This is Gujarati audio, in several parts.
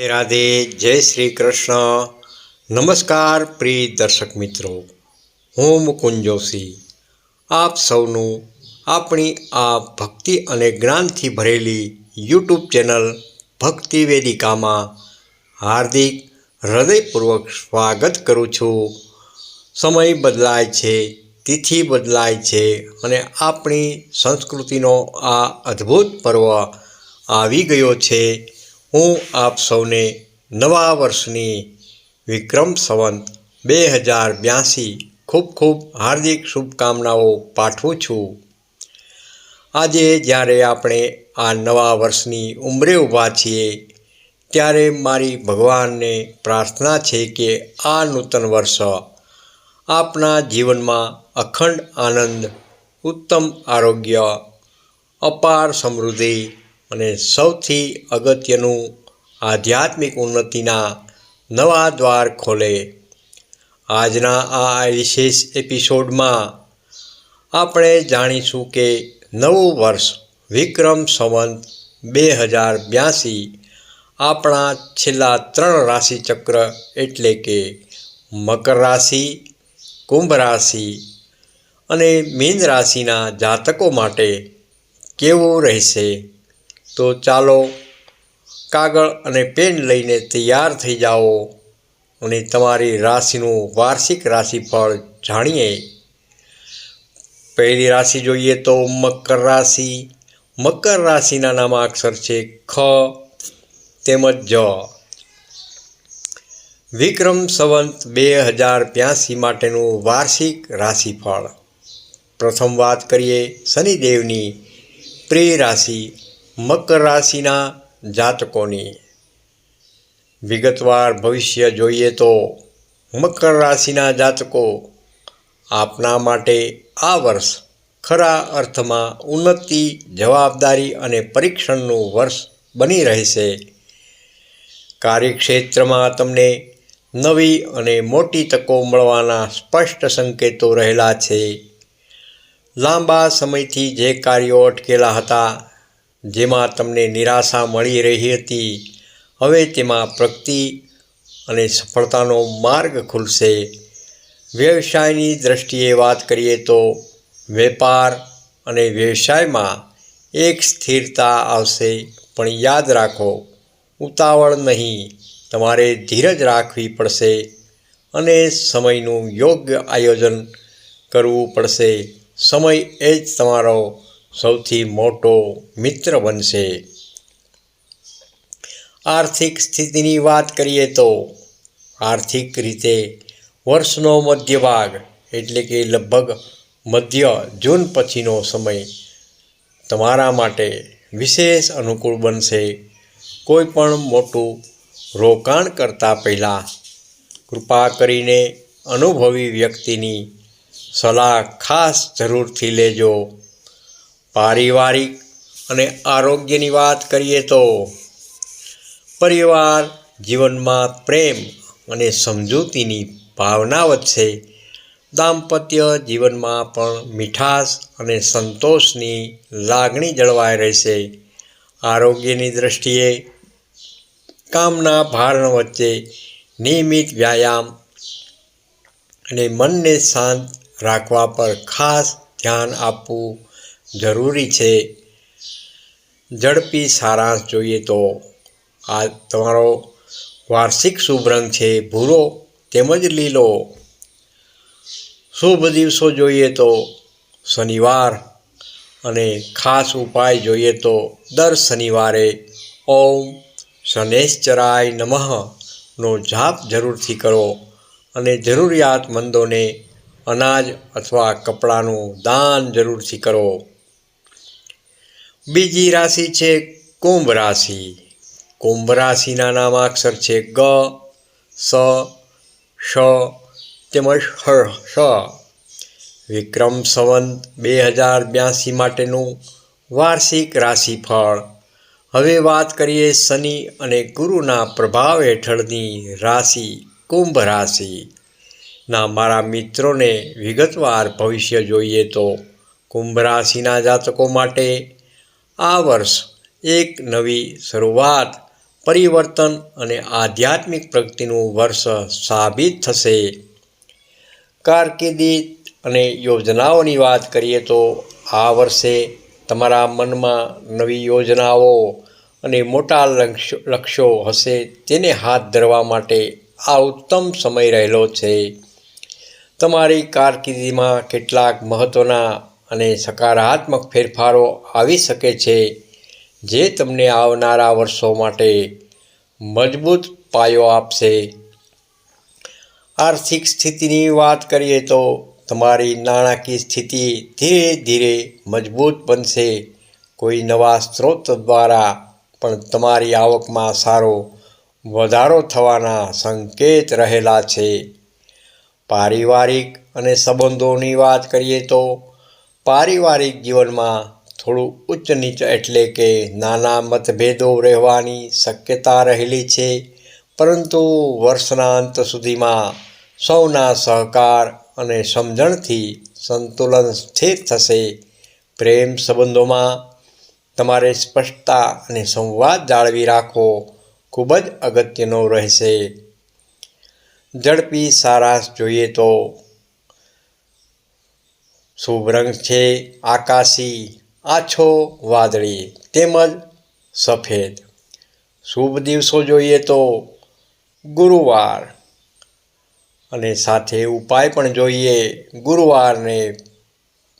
રાધે, જય શ્રી કૃષ્ણ. નમસ્કાર પ્રિય દર્શક મિત્રો. હું મુકુંદ જોશી. આપ સૌનું આપણી આ ભક્તિ અને જ્ઞાનથી ભરેલી યુટ્યુબ ચેનલ ભક્તિ વેદિકામાં હાર્દિક હૃદયપૂર્વક સ્વાગત કરું છું. સમય બદલાય છે, તિથિ બદલાય છે અને આપણી સંસ્કૃતિનો આ અદ્ભુત પર્વ આવી ગયો છે. હું આપ સૌને નવા વર્ષની વિક્રમ સંવંત બે હજાર બ્યાસી ખૂબ ખૂબ હાર્દિક શુભકામનાઓ પાઠવું છું. આજે જ્યારે આપણે આ નવા વર્ષની ઉંમરે ઊભા છીએ, ત્યારે મારી ભગવાનને પ્રાર્થના છે કે આ નૂતન વર્ષ આપના જીવનમાં અખંડ આનંદ, ઉત્તમ આરોગ્ય, અપાર સમૃદ્ધિ અને સૌથી અગત્યનું આધ્યાત્મિક ઉન્નતિના નવા દ્વાર ખોલે. આજના આ વિશેષ એપિસોડમાં આપણે જાણીશું કે નવું વર્ષ વિક્રમ સંવંત બે હજાર બ્યાસી આપણા છેલ્લા ત્રણ રાશિચક્ર એટલે કે મકર રાશિ, કુંભ રાશિ અને મીન રાશિના જાતકો માટે કેવું રહેશે? તો ચાલો કાગળ અને પેન લઈને તૈયાર થઈ જાઓ અને તમારી રાશિનું વાર્ષિક રાશિફળ જાણીએ. પહેલી રાશિ જોઈએ તો મકર રાશિ. મકર રાશિના નામાક્ષર છે ખ તેમજ જ. વિક્રમ સંવંત બે હજાર બ્યાસી માટેનું વાર્ષિક રાશિફળ. પ્રથમ વાત કરીએ શનિદેવની. પ્રિય રાશિ મકર રાશિના જાતકોની. વિગતવાર ભવિષ્ય જોઈએ તો મકર રાશિના જાતકો આપના માટે આ વર્ષ ખરા અર્થમાં ઉન્નતિ, જવાબદારી અને પરીક્ષણનું વર્ષ બની રહેશે. કાર્યક્ષેત્રમાં તમને નવી અને મોટી તકો મળવાના સ્પષ્ટ સંકેતો રહેલા છે. લાંબા સમયથી જે કાર્યો અટકેલા હતા જેમાં તમને નિરાશા મળી રહી હતી, હવે તેમાં પ્રગતિ અને સફળતાનો માર્ગ ખુલશે. વ્યવસાયની દૃષ્ટિએ વાત કરીએ તો વેપાર અને વ્યવસાયમાં એક સ્થિરતા આવશે, પણ યાદ રાખો, ઉતાવળ નહીં, તમારે ધીરજ રાખવી પડશે અને સમયનું યોગ્ય આયોજન કરવું પડશે. સમય એ જ તમારો સૌથી મોટો મિત્ર બનશે. આર્થિક સ્થિતિની વાત કરીએ તો આર્થિક રીતે વર્ષનો મધ્ય ભાગ એટલે કે લગભગ મધ્ય જૂન પછીનો સમય, તમારા માટે વિશેષ અનુકૂળ બનશે. કોઈ પણ મોટું રોકાણ કરતાં પહેલાં કૃપા કરીને અનુભવી વ્યક્તિની સલાહ ખાસ જરૂરથી લેજો. પારિવારિક અને આરોગ્યની વાત કરીએ તો પરિવાર, જીવનમાં પ્રેમ અને સમજૂતીની ભાવના વધશે. દાંપત્ય જીવનમાં પણ મીઠાશ અને સંતોષની લાગણી જળવાઈ રહેશે. આરોગ્યની દૃષ્ટિએ કામના ભારણ વચ્ચે નિયમિત વ્યાયામ અને મનને શાંત રાખવા પર ખાસ ધ્યાન આપવું જરૂરી છે. ઝડપી સારાંશ જોઈએ તો આ તમારો વાર્ષિક શુભ રંગ છે. ભૂરો તેમજ લીલો. શુભ દિવસો જોઈએ તો શનિવાર અને ખાસ ઉપાય જોઈએ તો દર શનિવારે ઓમ શનેશ્ચરાય નમઃ નો જાપ જરૂરથી કરો અને જરૂરિયાતમંદોને અનાજ અથવા કપડાનું દાન જરૂરથી કરો. બીજી રાશિ છે કુંભ રાશિ. કુંભ રાશિના નામાક્ષર છે ગ, સ શ તેમજ હ શ વિક્રમ સંવંત બે હજાર બ્યાસી માટેનું વાર્ષિક રાશિફળ. હવે વાત કરીએ શનિ અને ગુરુના પ્રભાવ હેઠળની રાશિ કુંભ રાશિ. ના, મારા મિત્રોને વિગતવાર ભવિષ્ય જોઈએ તો કુંભ રાશિના જાતકો માટે આ વર્ષ એક નવી શરૂઆત, પરિવર્તન અને આધ્યાત્મિક પ્રગતિનું વર્ષ સાબિત થશે. કારકિર્દી અને યોજનાઓની વાત કરીએ તો આ વર્ષે તમારા મનમાં નવી યોજનાઓ અને મોટા લક્ષ્યો હશે તેને હાથ ધરવા માટે આ ઉત્તમ સમય રહેલો છે. તમારી કારકિર્દીમાં કેટલાક મહત્ત્વના અને સકારાત્મક ફેરફારો આવી શકે છે, જે તમને આવનારા વર્ષો માટે મજબૂત પાયો આપશે. આર્થિક સ્થિતિની વાત કરીએ તો તમારી નાણાકીય સ્થિતિ ધીરે ધીરે મજબૂત બનશે. કોઈ નવા સ્ત્રોત દ્વારા પણ તમારી આવકમાં સારો વધારો થવાના સંકેત રહેલા છે. પારિવારિક અને સંબંધોની વાત કરીએ તો પારિવારિક જીવનમાં થોડું ઉચ્ચ નીચ એટલે કે નાના મતભેદો રહેવાની શક્યતા રહેલી છે. પરંતુ વર્ષના અંત સુધીમાં સૌના સહકાર અને સમજણથી સંતુલન સ્થિર થશે. પ્રેમ સંબંધોમાં તમારે સ્પષ્ટતા અને સંવાદ જાળવી રાખવો ખૂબ જ અગત્યનો રહેશે. ઝડપી સારાશ જોઈએ તો શુભ રંગ છે આકાશી, આછો વાદળી તેમજ સફેદ. શુભ દિવસો જોઈએ તો ગુરુવાર. અને સાથે ઉપાય પણ જોઈએ, ગુરુવારને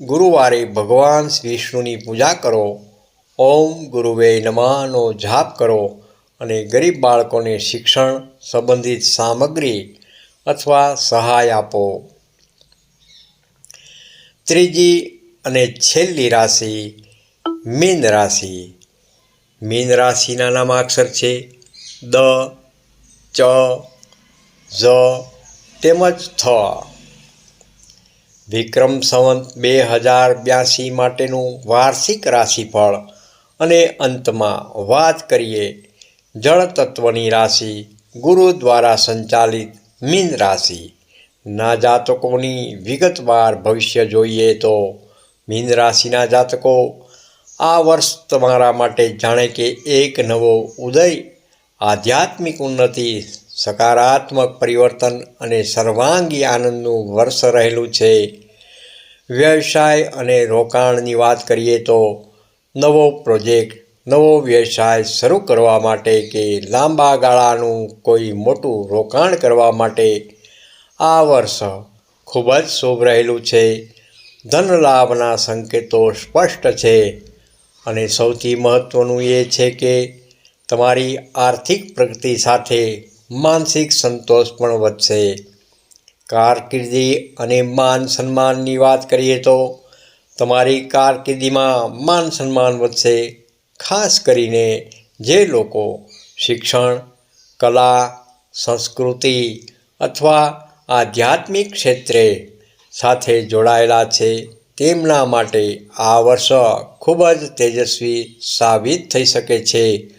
ગુરુવારે ભગવાન વિષ્ણુની પૂજા કરો, ઓમ ગુરુવે નમાનો જાપ કરો અને ગરીબ બાળકોને શિક્ષણ સંબંધિત સામગ્રી અથવા સહાય આપો. ત્રીજી અને છેલ્લી રાશિ મીન રાશિ. મીન રાશિના નામાક્ષર છે દ, ચ, ઝ, તેમજ થ. વિક્રમ સંવંત બે હજાર બ્યાસી માટેનું વાર્ષિક રાશિફળ અને અંતમાં વાત કરીએ જળ તત્વની રાશિ ગુરુ દ્વારા સંચાલિત મીન રાશિ. ના જાતકોની વિગતવાર ભવિષ્ય જોઈએ તો મીન રાશિના જાતકો આ વર્ષ તમારા માટે જાણે કે એક નવો ઉદય, આધ્યાત્મિક ઉન્નતિ, સકારાત્મક પરિવર્તન અને સર્વાંગી આનંદનું વર્ષ રહેલું છે. વ્યવસાય અને રોકાણની વાત કરીએ તો નવો પ્રોજેક્ટ, નવો વ્યવસાય શરૂ કરવા માટે કે લાંબા ગાળાનું કોઈ મોટું રોકાણ કરવા માટે આ વર્ષ ખૂબ જ શુભ રહેલું છે. ધનલાભના સંકેતો સ્પષ્ટ છે અને સૌથી મહત્ત્વનું એ છે કે તમારી આર્થિક પ્રગતિ સાથે માનસિક સંતોષ પણ વધશે. કારકિર્દી અને માન સન્માનની વાત કરીએ તો તમારી કારકિર્દીમાં માન સન્માન વધશે, ખાસ કરીને જે લોકો શિક્ષણ, કલા, સંસ્કૃતિ અથવા આધ્યાત્મિક ક્ષેત્રે સાથે જોડાયેલા છે, તેમના માટે આ વર્ષ ખૂબ જ તેજસ્વી સાબિત થઈ શકે છે.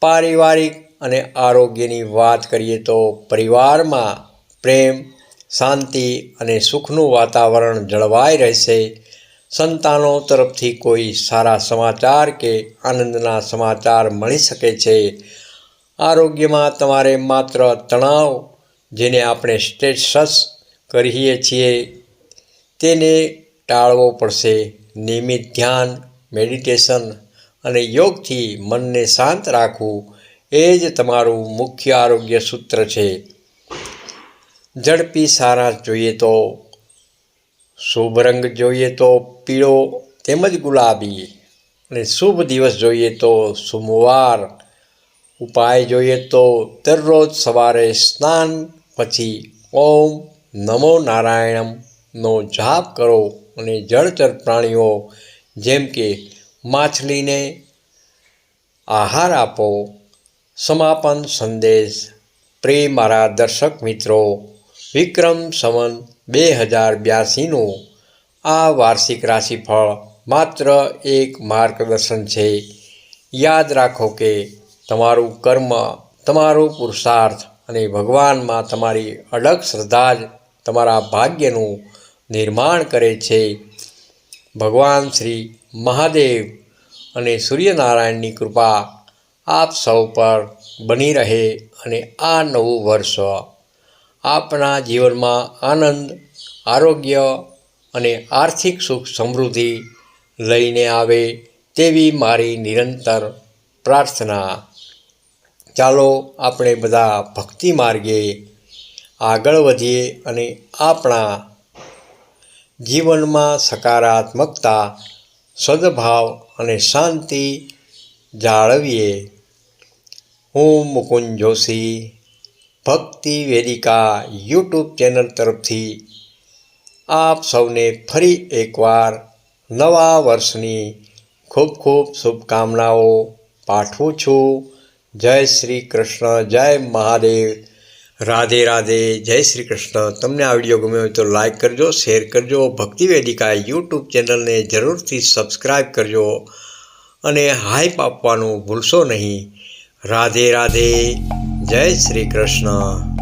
પારિવારિક અને આરોગ્યની વાત કરીએ તો પરિવારમાં પ્રેમ, શાંતિ અને સુખનું વાતાવરણ જળવાઈ રહેશે. સંતાનો તરફથી કોઈ સારા સમાચાર કે આનંદના સમાચાર મળી શકે છે. આરોગ્યમાં તમારે માત્ર તણાવ જેને આપણે સ્ટેટસ કહીએ છીએ, તેને ટાળવો પડશે. નિયમિત ધ્યાન, મેડિટેશન અને યોગથી મનને શાંત રાખવું એ જ તમારું મુખ્ય આરોગ્ય સૂત્ર છે. ઝડપી સારાંશ જોઈએ તો, શુભ રંગ જોઈએ તો પીળો તેમજ ગુલાબી અને શુભ દિવસ જોઈએ તો સોમવાર. ઉપાય જોઈએ તો દરરોજ સવારે સ્નાન પછી ઓમ નમો નારાયણમનો જાપ કરો અને જળચર પ્રાણીઓ, જેમ કે માછલીને આહાર આપો, સમાપન સંદેશ. પ્રિય મારા દર્શક મિત્રો, વિક્રમ સંવન બે હજાર બ્યાસીનું આ વાર્ષિક રાશિફળ માત્ર એક માર્ગદર્શન છે. યાદ રાખો કે તમારું કર્મ, તમારો પુરુષાર્થ અને ભગવાનમાં તમારી અડગ શ્રદ્ધા જ તમારા ભાગ્યનું નિર્માણ કરે છે. ભગવાન શ્રી મહાદેવ અને સૂર્યનારાયણની કૃપા આપ સૌ પર બની રહે અને આ નવું વર્ષ આપના જીવનમાં આનંદ, આરોગ્ય અને આર્થિક સુખ સમૃદ્ધિ લઈને આવે તેવી મારી નિરંતર પ્રાર્થના. ચાલો આપણે બધા ભક્તિ માર્ગે આગળ વધીએ અને આપણા જીવનમાં સકારાત્મકતા, સદભાવ અને શાંતિ જાળવીએ. હું મુકુંદ જોશી, ભક્તિ વેદિકા યુટ્યુબ ચેનલ તરફથી આપ સૌને ફરી એકવાર નવા વર્ષની ખૂબ ખૂબ શુભકામનાઓ પાઠવું છું. જય શ્રી કૃષ્ણ, જય મહાદેવ. રાધે રાધે, જય શ્રી કૃષ્ણ. તમને આ વીડિયો ગમ્યો હોય તો લાઈક કરજો, શેર કરજો. ભક્તિ વેદિકા યુટ્યુબ ચેનલને જરૂરથી સબસ્ક્રાઈબ કરજો અને હાઈપ આપવાનું ભૂલશો નહીં. રાધે રાધે, જય શ્રી કૃષ્ણ.